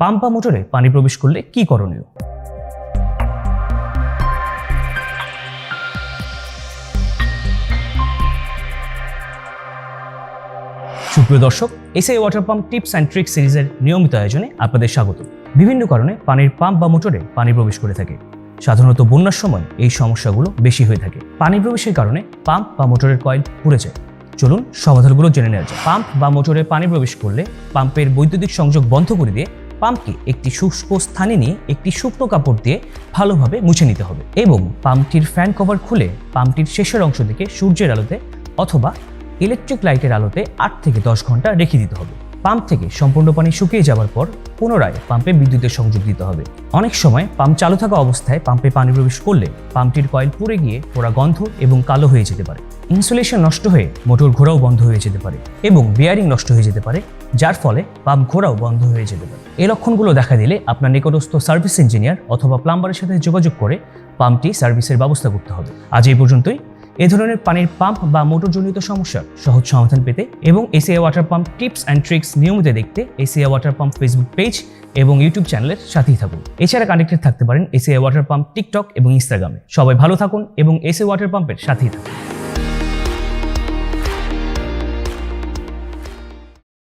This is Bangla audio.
পাম্প বা মোটরে পানি প্রবেশ করলে কি করণীয়? সুপ্রিয় দর্শক, ACI water pump tips and trick সিরিজের নিয়মিত আয়োজনে আপনাদের স্বাগত। বিভিন্ন কারণে পানির পাম্প বা মোটরে পানি প্রবেশ করে থাকে। সাধারণত বন্যার সময় এই সমস্যাগুলো বেশি হয়ে থাকে। পানি প্রবেশের কারণে পাম্প বা মোটরের কয়েল পুড়ে যায়। চলুন সমাধানগুলো জেনে নেওয়া যায় পাম্প বা মোটরে পানি প্রবেশ করলে পাম্পের বৈদ্যুতিক সংযোগ বন্ধ করে দিয়ে পাম্পকে একটি শুষ্ক স্থানে নিয়ে একটি শুকনো কাপড় দিয়ে ভালোভাবে মুছে নিতে হবে এবং পাম্পটির ফ্যান কভার খুলে পাম্পটির শেষের অংশ থেকে সূর্যের আলোতে অথবা ইলেকট্রিক লাইটের আলোতে আট থেকে দশ ঘণ্টা রেখে দিতে হবে। পাম্প থেকে সম্পূর্ণ পানি শুকিয়ে যাওয়ার পর পুনরায় পাম্পে বিদ্যুতের সংযোগ দিতে হবে। অনেক সময় পাম্প চালু থাকা অবস্থায় পাম্পে পানি প্রবেশ করলে পাম্পটির কয়েল পুড়ে গিয়ে পোড়া গন্ধ এবং কালো হয়ে যেতে পারে। ইনসুলেশন নষ্ট হয়ে মোটর ঘোরাও বন্ধ হয়ে যেতে পারে এবং বিয়ারিং নষ্ট হয়ে যেতে পারে, যার ফলে পাম্প ঘোরাও বন্ধ হয়ে যেতে পারে। এই লক্ষণগুলো দেখা দিলে আপনার নিকটস্থ সার্ভিস ইঞ্জিনিয়ার অথবা প্লাম্বারের সাথে যোগাযোগ করে পাম্পটি সার্ভিসের ব্যবস্থা করতে হবে। আজ এই পর্যন্তই। এ ধরনের পানির পাম্প বা মোটরজনিত সমস্যার সহজ সমাধান পেতে এবং ACI water pump tips and tricks নিয়মিত দেখতে ACI water pump Facebook page এবং ইউটিউব চ্যানেলের সাথেই থাকুন। এছাড়া কানেক্টেড থাকতে পারেন এসিআই ওয়াটার পাম্প টিকটক এবং ইনস্টাগ্রামে। সবাই ভালো থাকুন এবং এসিআই ওয়াটার পাম্পের সাথেই থাকুন।